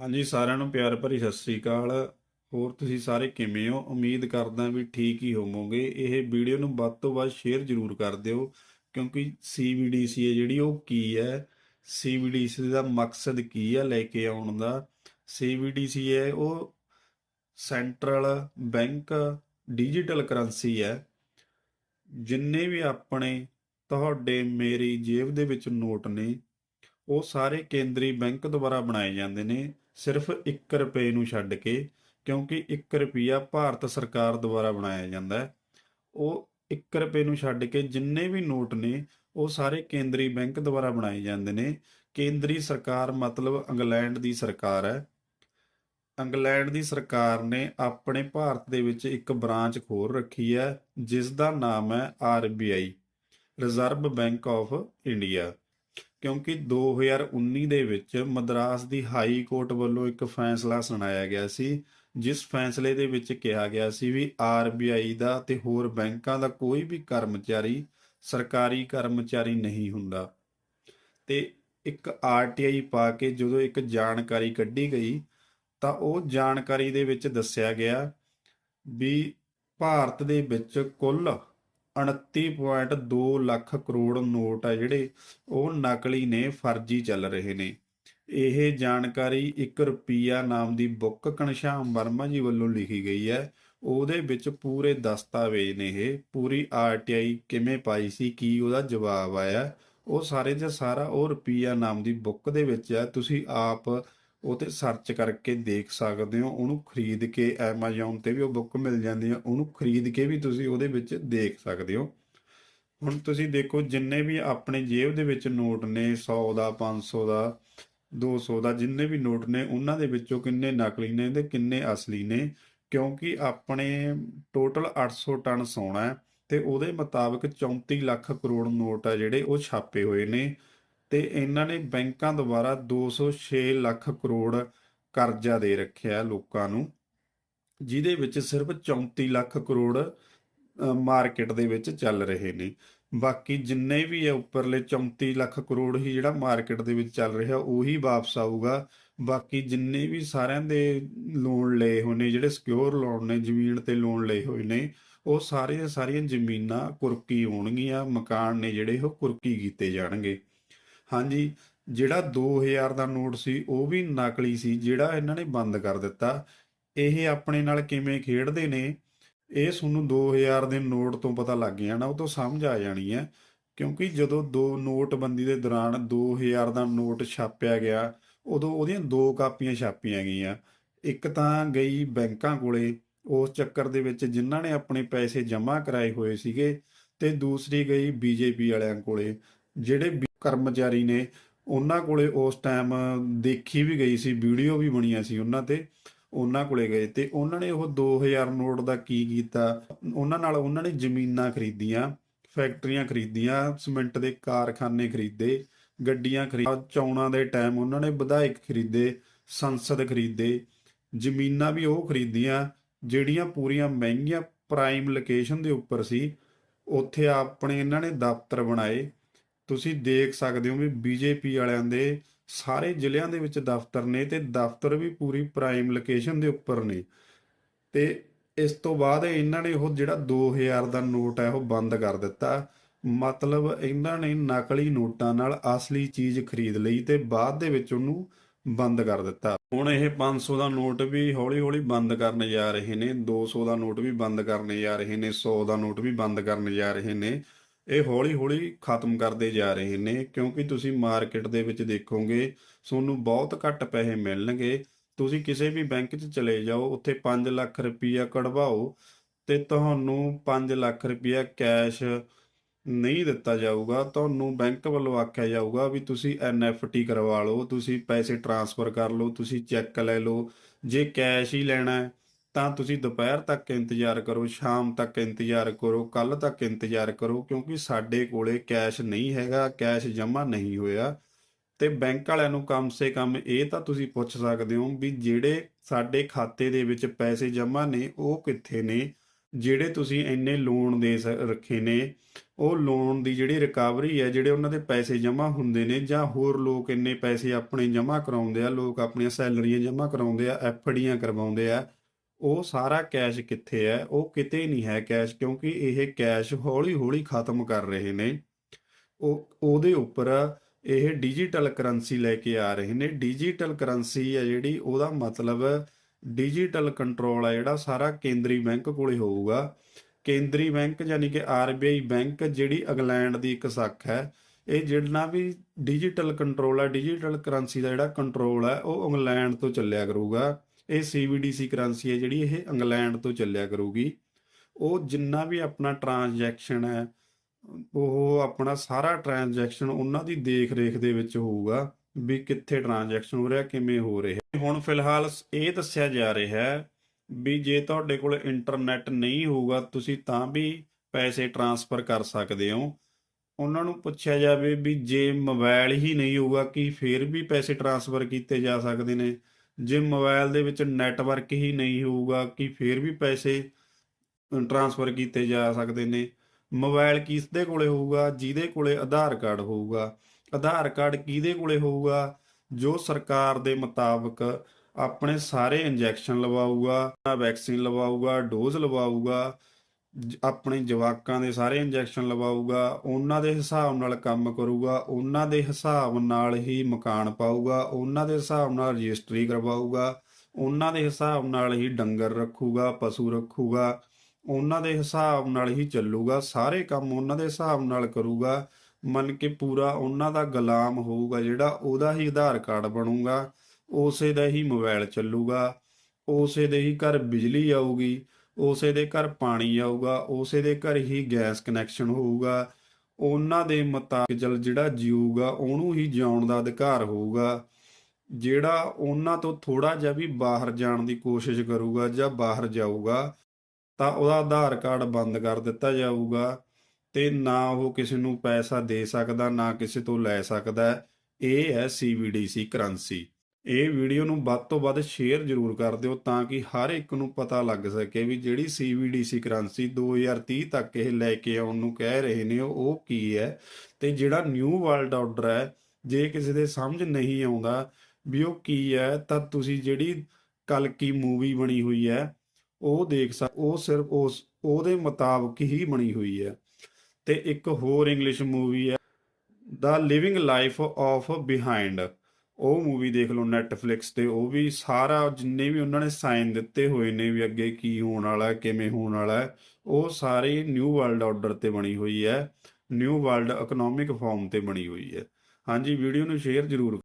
ਹਾਂਜੀ, ਸਾਰਿਆਂ ਨੂੰ ਪਿਆਰ ਭਰੀ ਸਤਿ ਸ੍ਰੀ ਅਕਾਲ। ਹੋਰ ਤੁਸੀਂ ਸਾਰੇ ਕਿਵੇਂ ਹੋ? ਉਮੀਦ ਕਰਦਾ ਵੀ ਠੀਕ ਹੀ ਹੋਵੋਗੇ। ਇਹ ਵੀਡੀਓ ਨੂੰ ਵੱਧ ਤੋਂ ਵੱਧ ਸ਼ੇਅਰ ਜ਼ਰੂਰ ਕਰ ਦਿਓ, ਕਿਉਂਕਿ CBDC ਹੈ ਜਿਹੜੀ, ਉਹ ਕੀ ਹੈ? CBDC ਦਾ ਮਕਸਦ ਕੀ ਹੈ ਲੈ ਕੇ ਆਉਣ ਦਾ? CBDC ਹੈ, ਉਹ ਸੈਂਟਰਲ ਬੈਂਕ ਡਿਜੀਟਲ ਕਰੰਸੀ ਹੈ। ਜਿੰਨੇ ਵੀ ਆਪਣੇ ਤੁਹਾਡੇ, ਮੇਰੀ ਜੇਬ ਦੇ ਵਿੱਚ ਨੋਟ ਨੇ, ਉਹ ਸਾਰੇ ਕੇਂਦਰੀ ਬੈਂਕ ਦੁਆਰਾ ਬਣਾਏ ਜਾਂਦੇ ਨੇ। ਸਿਰਫ 1 ਰੁਪਏ ਨੂੰ ਛੱਡ ਕੇ, ਕਿਉਂਕਿ 1 ਰੁਪਿਆ ਭਾਰਤ ਸਰਕਾਰ ਦੁਆਰਾ ਬਣਾਇਆ ਜਾਂਦਾ ਹੈ, ਉਹ 1 ਰੁਪਏ ਨੂੰ ਛੱਡ ਕੇ ਜਿੰਨੇ ਵੀ ਨੋਟ ਨੇ, ਉਹ ਸਾਰੇ ਕੇਂਦਰੀ ਬੈਂਕ ਦੁਆਰਾ ਬਣਾਏ ਜਾਂਦੇ ਨੇ। ਕੇਂਦਰੀ ਸਰਕਾਰ ਮਤਲਬ ਇੰਗਲੈਂਡ ਦੀ ਸਰਕਾਰ ਹੈ। ਇੰਗਲੈਂਡ ਦੀ ਸਰਕਾਰ ਨੇ ਆਪਣੇ ਭਾਰਤ ਦੇ ਵਿੱਚ ਇੱਕ ਬ੍ਰਾਂਚ ਖੋਲ ਰੱਖੀ ਹੈ ਜਿਸ ਦਾ ਨਾਮ ਹੈ RBI reserve bank of India ਕਿਉਂਕਿ 2019 ਦੇ ਵਿੱਚ ਮਦਰਾਸ ਦੀ ਹਾਈ ਕੋਰਟ ਵੱਲੋਂ ਇੱਕ ਫੈਸਲਾ ਸੁਣਾਇਆ ਗਿਆ ਸੀ, ਜਿਸ ਫੈਸਲੇ ਦੇ ਵਿੱਚ ਕਿਹਾ ਗਿਆ ਸੀ ਵੀ ਆਰਬੀਆਈ ਦਾ ਤੇ ਹੋਰ ਬੈਂਕਾਂ ਦਾ ਕੋਈ ਵੀ ਕਰਮਚਾਰੀ ਸਰਕਾਰੀ ਕਰਮਚਾਰੀ ਨਹੀਂ ਹੁੰਦਾ। ਤੇ ਇੱਕ ਆਰਟੀਆਈ ਪਾ ਕੇ ਜਦੋਂ ਇੱਕ ਜਾਣਕਾਰੀ ਕੱਢੀ ਗਈ, ਤਾਂ ਉਹ ਜਾਣਕਾਰੀ ਦੇ ਵਿੱਚ ਦੱਸਿਆ ਗਿਆ ਵੀ ਭਾਰਤ ਦੇ ਵਿੱਚ ਕੁੱਲ 29.2 ਲੱਖ ਕਰੋੜ ਨੋਟ ਆ ਜਿਹੜੇ ਉਹ ਨਕਲੀ ਨੇ, ਫਰਜ਼ੀ ਚੱਲ ਰਹੇ ਨੇ। ਇਹ ਜਾਣਕਾਰੀ 1 ਰੁਪਿਆ ਨਾਮ ਦੀ ਬੁੱਕ ਘਨਸ਼ਾਮ ਵਰਮਾ ਜੀ ਵੱਲੋਂ ਲਿਖੀ ਗਈ ਹੈ। ਉਹਦੇ ਵਿੱਚ ਪੂਰੇ ਦਸਤਾਵੇਜ਼ ਨੇ ਇਹ। ਪੂਰੀ ਆਰਟੀਆਈ ਕਿਵੇਂ ਪਾਈ ਸੀ, ਕੀ ਉਹਦਾ ਜਵਾਬ ਆਇਆ, ਉਹ ਸਾਰੇ ਦਾ ਸਾਰਾ ਉਹ ਰੁਪਿਆ ਨਾਮ ਦੀ ਬੁੱਕ ਦੇ ਵਿੱਚ ਹੈ ਤੁਸੀਂ ਆਪ ਉਹ ਤੇ ਸਰਚ ਕਰਕੇ ਦੇਖ ਸਕਦੇ ਹੋ, ਉਹਨੂੰ ਖਰੀਦ ਕੇ Amazon ਤੇ ਵੀ ਉਹ ਬੁੱਕ ਮਿਲ ਜਾਂਦੀ ਹੈ ਉਹਨੂੰ ਖਰੀਦ ਕੇ ਵੀ ਤੁਸੀਂ ਉਹਦੇ ਵਿੱਚ ਦੇਖ ਸਕਦੇ ਹੋ। ਹੁਣ ਤੁਸੀਂ ਦੇਖੋ, ਜਿੰਨੇ ਵੀ ਆਪਣੇ ਜੇਬ ਦੇ ਵਿੱਚ ਨੋਟ ਨੇ 100 ਦਾ 500 ਦਾ 200 ਦਾ, ਜਿੰਨੇ ਵੀ ਨੋਟ ਨੇ, ਉਹਨਾਂ ਦੇ ਵਿੱਚੋਂ ਕਿੰਨੇ ਨਕਲੀ ਨੇ ਤੇ ਕਿੰਨੇ ਅਸਲੀ ਨੇ, ਕਿਉਂਕਿ ਆਪਣੇ ਟੋਟਲ 800 ਟਨ ਸੋਨਾ ਹੈ ਤੇ ਉਹਦੇ ਮੁਤਾਬਕ 34 ਲੱਖ ਕਰੋੜ ਨੋਟ ਆ ਜਿਹੜੇ ਉਹ ਛਾਪੇ ਹੋਏ ਨੇ। ਤੇ ਇਹਨਾਂ ਨੇ ਬੈਂਕਾਂ ਦੁਆਰਾ 206 ਲੱਖ ਕਰੋੜ ਕਰਜ਼ਾ ਦੇ ਰੱਖਿਆ ਲੋਕਾਂ ਨੂੰ, ਜਿਹਦੇ ਵਿੱਚ ਸਿਰਫ 34 ਲੱਖ ਕਰੋੜ ਮਾਰਕੀਟ ਦੇ ਵਿੱਚ ਚੱਲ ਰਹੇ ਨੇ। ਬਾਕੀ ਜਿੰਨੇ ਵੀ ਹੈ ਉੱਪਰਲੇ 34 ਲੱਖ ਕਰੋੜ ਹੀ ਜਿਹੜਾ ਮਾਰਕੀਟ ਦੇ ਵਿੱਚ ਚੱਲ ਰਿਹਾ, ਉਹੀ ਵਾਪਸ ਆਊਗਾ। ਬਾਕੀ ਜਿੰਨੇ ਵੀ ਸਾਰਿਆਂ ਦੇ ਲੋਨ ਲਏ ਹੋਏ ਨੇ, ਜਿਹੜੇ ਸਿਕਿਉਰ ਲੋਨ ਨੇ, ਜ਼ਮੀਨ ਤੇ ਲੋਨ ਲਏ ਹੋਏ ਨੇ, ਉਹ ਸਾਰੇ ਸਾਰੀਆਂ ਜ਼ਮੀਨਾਂ ਕੁਰਕੀ ਹੋਣਗੀਆਂ, ਮਕਾਨ ਨੇ ਜਿਹੜੇ ਉਹ ਕੁਰਕੀ ਕੀਤੇ ਜਾਣਗੇ। ਹਾਂਜੀ, ਜਿਹੜਾ 2000 ਦਾ ਨੋਟ ਸੀ, ਉਹ ਵੀ ਨਕਲੀ ਸੀ, ਜਿਹੜਾ ਇਹਨਾਂ ਨੇ ਬੰਦ ਕਰ ਦਿੱਤਾ। ਇਹ ਆਪਣੇ ਨਾਲ ਕਿਵੇਂ ਖੇਡਦੇ ਨੇ, ਇਹ ਤੁਹਾਨੂੰ 2000 ਦੇ ਨੋਟ ਤੋਂ ਪਤਾ ਲੱਗ ਜਾਣਾ ਉਹ ਤੋਂ ਸਮਝ ਆ ਜਾਣੀ ਹੈ। ਕਿਉਂਕਿ ਜਦੋਂ ਦੋ ਨੋਟਬੰਦੀ ਦੇ ਦੌਰਾਨ 2000 ਦਾ ਨੋਟ ਛਾਪਿਆ ਗਿਆ, ਉਦੋਂ ਉਹਦੀਆਂ ਦੋ ਕਾਪੀਆਂ ਛਾਪੀਆਂ ਗਈਆਂ। ਇੱਕ ਤਾਂ ਗਈ ਬੈਂਕਾਂ ਕੋਲੇ, ਉਸ ਚੱਕਰ ਦੇ ਵਿੱਚ ਜਿਨ੍ਹਾਂ ਨੇ ਆਪਣੇ ਪੈਸੇ ਜਮ੍ਹਾਂ ਕਰਾਏ ਹੋਏ ਸੀਗੇ, ਤੇ ਦੂਸਰੀ ਗਈ ਬੀਜੇਪੀ ਵਾਲਿਆਂ ਕੋਲੇ, ਜਿਹੜੇ ਵੀ ਕਰਮਚਾਰੀ ਨੇ, ਉਹਨਾਂ ਕੋਲੇ ਉਸ ਟਾਈਮ ਦੇਖੀ ਵੀ ਗਈ ਸੀ ਵੀਡੀਓ ਵੀ ਬਣੀਆਂ ਸੀ ਉਹਨਾਂ ਤੇ, ਉਹਨਾਂ ਕੋਲੇ ਗਏ ਤੇ ਉਹਨਾਂ ਨੇ ਉਹ 2000 ਨੋਟ ਦਾ ਕੀ ਕੀਤਾ, ਉਹਨਾਂ ਨਾਲ ਉਹਨਾਂ ਨੇ ਜ਼ਮੀਨਾਂ ਖਰੀਦੀਆਂ, ਫੈਕਟਰੀਆਂ ਖਰੀਦੀਆਂ ਸੀਮੈਂਟ ਦੇ ਕਾਰਖਾਨੇ ਖਰੀਦੇ, ਗੱਡੀਆਂ ਖਰੀਦ ਚੌਣਾਂ ਦੇ ਟਾਈਮ ਉਹਨਾਂ ਨੇ ਵਿਧਾਇਕ ਖਰੀਦੇ, ਸੰਸਦ ਖਰੀਦੇ, ਜ਼ਮੀਨਾਂ ਵੀ ਉਹ ਖਰੀਦੀਆਂ, ਜਿਹੜੀਆਂ ਪੂਰੀਆਂ ਮਹਿੰਗੀਆਂ ਪ੍ਰਾਈਮ ਲੋਕੇਸ਼ਨ ਦੇ ਉੱਪਰ ਸੀ, ਉੱਥੇ ਆਪਣੇ ਇਹਨਾਂ ਨੇ ਦਫ਼ਤਰ ਬਣਾਏ ਤੁਸੀਂ ਦੇਖ ਸਕਦੇ ਹੋ ਵੀ ਬੀਜੇਪੀ ਵਾਲਿਆਂ ਦੇ ਸਾਰੇ ਜ਼ਿਲ੍ਹਿਆਂ ਦੇ ਵਿੱਚ ਦਫ਼ਤਰ ਨੇ ਤੇ ਦਫ਼ਤਰ ਵੀ ਪੂਰੀ ਪ੍ਰਾਈਮ ਲੋਕੇਸ਼ਨ ਦੇ ਉੱਪਰ ਨੇ। ਤੇ ਇਸ ਤੋਂ ਬਾਅਦ ਇਹਨਾਂ ਨੇ ਉਹ ਜਿਹੜਾ 2000 ਦਾ ਨੋਟ ਹੈ, ਉਹ ਬੰਦ ਕਰ ਦਿੱਤਾ। ਮਤਲਬ ਇਹਨਾਂ ਨੇ ਨਕਲੀ ਨੋਟਾਂ ਨਾਲ ਅਸਲੀ ਚੀਜ਼ ਖਰੀਦ ਲਈ ਤੇ ਬਾਅਦ ਦੇ ਵਿੱਚ ਉਹਨੂੰ ਬੰਦ ਕਰ ਦਿੱਤਾ। ਹੁਣ ਇਹ 500 ਦਾ ਨੋਟ ਵੀ ਹੌਲੀ-ਹੌਲੀ ਬੰਦ ਕਰਨ ਜਾ ਰਹੇ ਨੇ 200 ਦਾ ਨੋਟ ਵੀ ਬੰਦ ਕਰਨ ਜਾ ਰਹੇ ਨੇ 100 ਦਾ ਨੋਟ ਵੀ ਬੰਦ ਕਰਨ ਜਾ ਰਹੇ ਨੇ। ਇਹ ਹੌਲੀ-ਹੌਲੀ ਖਤਮ ਕਰਦੇ ਜਾ ਰਹੇ ਨੇ, ਕਿਉਂਕਿ ਤੁਸੀਂ ਮਾਰਕੀਟ ਦੇ ਵਿੱਚ ਦੇਖੋਗੇ, ਤੁਹਾਨੂੰ ਬਹੁਤ ਘੱਟ ਪੈਸੇ ਮਿਲਣਗੇ। ਤੁਸੀਂ ਕਿਸੇ ਵੀ ਬੈਂਕ 'ਚ ਚਲੇ ਜਾਓ, ਉੱਥੇ 5 ਲੱਖ ਰੁਪਈਆ ਕਢਵਾਓ ਤੇ ਤੁਹਾਨੂੰ 5 ਲੱਖ ਰੁਪਈਆ ਕੈਸ਼ ਨਹੀਂ ਦਿੱਤਾ ਜਾਊਗਾ। ਤੁਹਾਨੂੰ ਬੈਂਕ ਵੱਲੋਂ ਆਖਿਆ ਜਾਊਗਾ ਵੀ ਤੁਸੀਂ ਐਨਐਫਟੀ ਕਰਵਾ ਲਓ, ਤੁਸੀਂ ਪੈਸੇ ਟ੍ਰਾਂਸਫਰ ਕਰ ਲਓ, ਤੁਸੀਂ ਚੈੱਕ ਲੈ ਲਓ। ਜੇ ਕੈਸ਼ ਹੀ ਲੈਣਾ ਹੈ ਤਾਂ ਤੁਸੀਂ ਦੁਪਹਿਰ ਤੱਕ ਇੰਤਜ਼ਾਰ ਕਰੋ, ਸ਼ਾਮ ਤੱਕ ਇੰਤਜ਼ਾਰ ਕਰੋ ਕੱਲ ਤੱਕ ਇੰਤਜ਼ਾਰ ਕਰੋ, ਕਿਉਂਕਿ ਸਾਡੇ ਕੋਲੇ ਕੈਸ਼ ਨਹੀਂ ਹੈਗਾ, ਕੈਸ਼ ਜਮ੍ਹਾਂ ਨਹੀਂ ਹੋਇਆ। ਤੇ ਬੈਂਕ ਵਾਲਿਆਂ ਨੂੰ ਕਮ ਸੇ ਕਮ ਇਹ ਤਾਂ ਤੁਸੀਂ ਪੁੱਛ ਸਕਦੇ ਹੋ ਵੀ ਜਿਹੜੇ ਸਾਡੇ ਖਾਤੇ ਦੇ ਵਿੱਚ ਪੈਸੇ ਜਮ੍ਹਾਂ ਨੇ, ਉਹ ਕਿੱਥੇ ਨੇ? ਜਿਹੜੇ ਤੁਸੀਂ ਇੰਨੇ ਲੋਨ ਦੇ ਸ- ਰੱਖੇ ਨੇ, ਉਹ ਲੋਨ ਦੀ ਜਿਹੜੀ ਰਿਕਵਰੀ ਹੈ, ਜਿਹੜੇ ਉਹਨਾਂ ਦੇ ਪੈਸੇ ਜਮ੍ਹਾਂ ਹੁੰਦੇ ਨੇ, ਜਾਂ ਹੋਰ ਲੋਕ ਇੰਨੇ ਪੈਸੇ ਆਪਣੇ ਜਮ੍ਹਾਂ ਕਰਾਉਂਦੇ ਆ, ਲੋਕ ਆਪਣੀਆਂ ਸੈਲਰੀਆਂ ਜਮ੍ਹਾਂ ਕਰਾਉਂਦੇ ਆ, ਐਫਡੀਆਂ ਕਰਵਾਉਂਦੇ ਆ ਉਹ ਸਾਰਾ ਕੈਸ਼ ਕਿੱਥੇ ਹੈ? ਉਹ ਕਿਤੇ ਨਹੀਂ ਹੈ ਕੈਸ਼, ਕਿਉਂਕਿ ਇਹ ਕੈਸ਼ ਹੌਲੀ-ਹੌਲੀ ਖਤਮ ਕਰ ਰਹੇ ਨੇ। ਉਹ, ਉਹਦੇ ਉੱਪਰ ਇਹ ਡਿਜੀਟਲ ਕਰੰਸੀ ਲੈ ਕੇ ਆ ਰਹੇ ਨੇ। ਡਿਜੀਟਲ ਕਰੰਸੀ ਹੈ ਜਿਹੜੀ, ਉਹਦਾ ਮਤਲਬ ਡਿਜੀਟਲ ਕੰਟਰੋਲ ਹੈ ਜਿਹੜਾ ਸਾਰਾ ਕੇਂਦਰੀ ਬੈਂਕ ਕੋਲੇ ਹੋਊਗਾ। ਕੇਂਦਰੀ ਬੈਂਕ ਯਾਨੀ ਕਿ ਆਰਬੀਆਈ ਬੈਂਕ, ਜਿਹੜੀ ਇੰਗਲੈਂਡ ਦੀ ਇੱਕ ਸ਼ੱਖ ਹੈ, ਇਹ ਜਿਹੜਾ ਵੀ ਡਿਜੀਟਲ ਕੰਟਰੋਲ ਹੈ, ਡਿਜੀਟਲ ਕਰੰਸੀ ਦਾ ਜਿਹੜਾ ਕੰਟਰੋਲ ਹੈ, ਉਹ ਇੰਗਲੈਂਡ ਤੋਂ ਚੱਲਿਆ ਕਰੂਗਾ। ਇਹ ਸੀਬੀਡੀਸੀ ਕਰੰਸੀ ਹੈ ਜਿਹੜੀ ਇਹ ਇੰਗਲੈਂਡ ਤੋਂ ਚੱਲਿਆ ਕਰੂਗੀ। ਉਹ ਜਿੰਨਾ ਵੀ ਆਪਣਾ ਟ੍ਰਾਂਜੈਕਸ਼ਨ ਹੈ, ਉਹ ਆਪਣਾ ਸਾਰਾ ਟ੍ਰਾਂਜੈਕਸ਼ਨ ਉਹਨਾਂ ਦੀ ਦੇਖ ਰੇਖ ਦੇ ਵਿੱਚ ਹੋਊਗਾ ਵੀ ਕਿੱਥੇ ਟ੍ਰਾਂਜੈਕਸ਼ਨ ਹੋ ਰਿਹਾ, ਕਿਵੇਂ ਹੋ ਰਿਹਾ। ਹੁਣ ਫਿਲਹਾਲ ਇਹ ਦੱਸਿਆ ਜਾ ਰਿਹਾ ਹੈ ਵੀ ਜੇ ਤੁਹਾਡੇ ਕੋਲ ਇੰਟਰਨੈਟ ਨਹੀਂ ਹੋਊਗਾ, ਤੁਸੀਂ ਤਾਂ ਵੀ ਪੈਸੇ ਟਰਾਂਸਫਰ ਕਰ ਸਕਦੇ ਹੋ। ਉਹਨਾਂ ਨੂੰ ਪੁੱਛਿਆ ਜਾਵੇ ਵੀ ਜੇ ਮੋਬਾਈਲ ਹੀ ਨਹੀਂ ਹੋਊਗਾ, ਕੀ ਫੇਰ ਵੀ ਪੈਸੇ ਟਰਾਂਸਫਰ ਕੀਤੇ ਜਾ ਸਕਦੇ ਨੇ? ਜੇ ਮੋਬਾਈਲ ਦੇ ਵਿੱਚ ਨੈਟਵਰਕ ਹੀ ਨਹੀਂ ਹੋਊਗਾ ਕਿ ਫਿਰ ਵੀ ਪੈਸੇ ਟ੍ਰਾਂਸਫਰ ਕੀਤੇ ਜਾ ਸਕਦੇ ਨੇ। ਮੋਬਾਈਲ ਕਿਸ ਦੇ ਕੋਲੇ ਹੋਊਗਾ? ਜਿਹਦੇ ਕੋਲੇ ਆਧਾਰ ਕਾਰਡ ਹੋਊਗਾ। ਆਧਾਰ ਕਾਰਡ ਕਿਹਦੇ ਕੋਲੇ ਹੋਊਗਾ? ਜੋ ਸਰਕਾਰ ਦੇ ਮੁਤਾਬਕ ਆਪਣੇ ਸਾਰੇ ਇੰਜੈਕਸ਼ਨ ਲਵਾਊਗਾ ਵੈਕਸੀਨ ਲਵਾਊਗਾ ਡੋਜ਼ ਲਵਾਊਗਾ। ਆਪਣੇ ਜਵਾਕਾਂ ਦੇ ਸਾਰੇ ਇੰਜੈਕਸ਼ਨ ਲਵਾਊਗਾ, ਉਹਨਾਂ ਦੇ ਹਿਸਾਬ ਨਾਲ ਕੰਮ ਕਰੂਗਾ, ਉਹਨਾਂ ਦੇ ਹਿਸਾਬ ਨਾਲ ਹੀ ਮਕਾਨ ਪਾਊਗਾ, ਉਹਨਾਂ ਦੇ ਹਿਸਾਬ ਨਾਲ ਰਜਿਸਟਰੀ ਕਰਵਾਊਗਾ, ਉਹਨਾਂ ਦੇ ਹਿਸਾਬ ਨਾਲ ਹੀ ਡੰਗਰ ਰੱਖੂਗਾ, ਪਸ਼ੂ ਰੱਖੂਗਾ, ਉਹਨਾਂ ਦੇ ਹਿਸਾਬ ਨਾਲ ਹੀ ਚੱਲੂਗਾ, ਸਾਰੇ ਕੰਮ ਉਹਨਾਂ ਦੇ ਹਿਸਾਬ ਨਾਲ ਕਰੂਗਾ, ਮੰਨ ਕੇ ਪੂਰਾ ਉਹਨਾਂ ਦਾ ਗੁਲਾਮ ਹੋਊਗਾ, ਜਿਹੜਾ ਉਹਦਾ ਹੀ ਆਧਾਰ ਕਾਰਡ ਬਣੂਗਾ, ਉਸੇ ਦਾ ਹੀ ਮੋਬਾਈਲ ਚੱਲੂਗਾ, ਉਸੇ ਦੇ ਹੀ ਘਰ ਬਿਜਲੀ ਆਊਗੀ ਉਸੇ ਦੇ ਘਰ ਪਾਣੀ ਆਊਗਾ, ਉਸੇ ਦੇ ਘਰ ਹੀ ਗੈਸ ਕਨੈਕਸ਼ਨ ਹੋਊਗਾ। ਉਹਨਾਂ ਦੇ ਮੁਤਾਬਕ ਜਲ ਜਿਹੜਾ ਜੀਊਗਾ, ਉਹਨੂੰ ਹੀ ਜਿਉਣ ਦਾ ਅਧਿਕਾਰ ਹੋਊਗਾ। ਜਿਹੜਾ ਉਹਨਾਂ ਤੋਂ ਥੋੜਾ ਜਿਹਾ ਵੀ ਬਾਹਰ ਜਾਣ ਦੀ ਕੋਸ਼ਿਸ਼ ਕਰੂਗਾ ਜਾਂ ਬਾਹਰ ਜਾਊਗਾ, ਤਾਂ ਉਹਦਾ ਆਧਾਰ ਕਾਰਡ ਬੰਦ ਕਰ ਦਿੱਤਾ ਜਾਊਗਾ ਤੇ ਨਾ ਉਹ ਕਿਸੇ ਨੂੰ ਪੈਸਾ ਦੇ ਸਕਦਾ, ਨਾ ਕਿਸੇ ਤੋਂ ਲੈ ਸਕਦਾ। ਇਹ ਹੈ ਸੀਬੀਡੀਸੀ ਕਰੰਸੀ ਇਹ ਵੀਡੀਓ ਨੂੰ ਵੱਧ ਤੋਂ ਵੱਧ ਸ਼ੇਅਰ ਜ਼ਰੂਰ ਕਰ ਦਿਓ ਤਾਂ ਕਿ ਹਰ ਇੱਕ ਨੂੰ ਪਤਾ ਲੱਗ ਸਕੇ ਵੀ ਜਿਹੜੀ ਸੀਬੀਡੀਸੀ ਕਰੰਸੀ 2030 ਤੱਕ ਇਹ ਲੈ ਕੇ ਆਉਣ ਨੂੰ ਕਹਿ ਰਹੇ ਨੇ, ਉਹ ਕੀ ਹੈ? ਤੇ ਜਿਹੜਾ ਨਿਊ ਵਰਲਡ ਆਰਡਰ ਹੈ, ਜੇ ਕਿਸੇ ਦੇ ਸਮਝ ਨਹੀਂ ਆਉਂਦਾ ਵੀ ਉਹ ਕੀ ਹੈ, ਤਾਂ ਤੁਸੀਂ ਜਿਹੜੀ ਕਲਕੀ ਮੂਵੀ ਬਣੀ ਹੋਈ ਹੈ, ਉਹ ਦੇਖ ਸਕ, ਉਹ ਸਿਰਫ ਉਸ, ਉਹਦੇ ਮੁਤਾਬਕ ਹੀ ਬਣੀ ਹੋਈ ਹੈ। ਤੇ ਇੱਕ ਹੋਰ ਇੰਗਲਿਸ਼ ਮੂਵੀ ਹੈ ਦਾ ਲਿਵਿੰਗ ਲਾਈਫ ਆਫ ਬਿਹਾਈਂਡ ਉਹ ਮੂਵੀ ਦੇਖ ਲਓ ਨੈਟਫਲਿਕਸ ਤੇ, ਉਹ ਵੀ ਸਾਰਾ ਜਿੰਨੇ ਵੀ ਉਹਨਾਂ ਨੇ ਸਾਈਨ ਦਿੱਤੇ ਹੋਏ ਨੇ ਵੀ ਅੱਗੇ ਕੀ ਹੋਣ ਵਾਲਾ ਕਿਵੇਂ ਹੋਣ ਵਾਲਾ ਉਹ ਸਾਰੇ ਨਿਊ ਵਰਲਡ ਆਰਡਰ ਤੇ ਬਣੀ ਹੋਈ ਹੈ ਨਿਊ ਵਰਲਡ ਇਕਨੋਮਿਕ ਫਾਰਮ ਤੇ ਬਣੀ ਹੋਈ ਹੈ। ਹਾਂਜੀ ਵੀਡੀਓ ਨੂੰ ਸ਼ੇਅਰ ਜ਼ਰੂਰ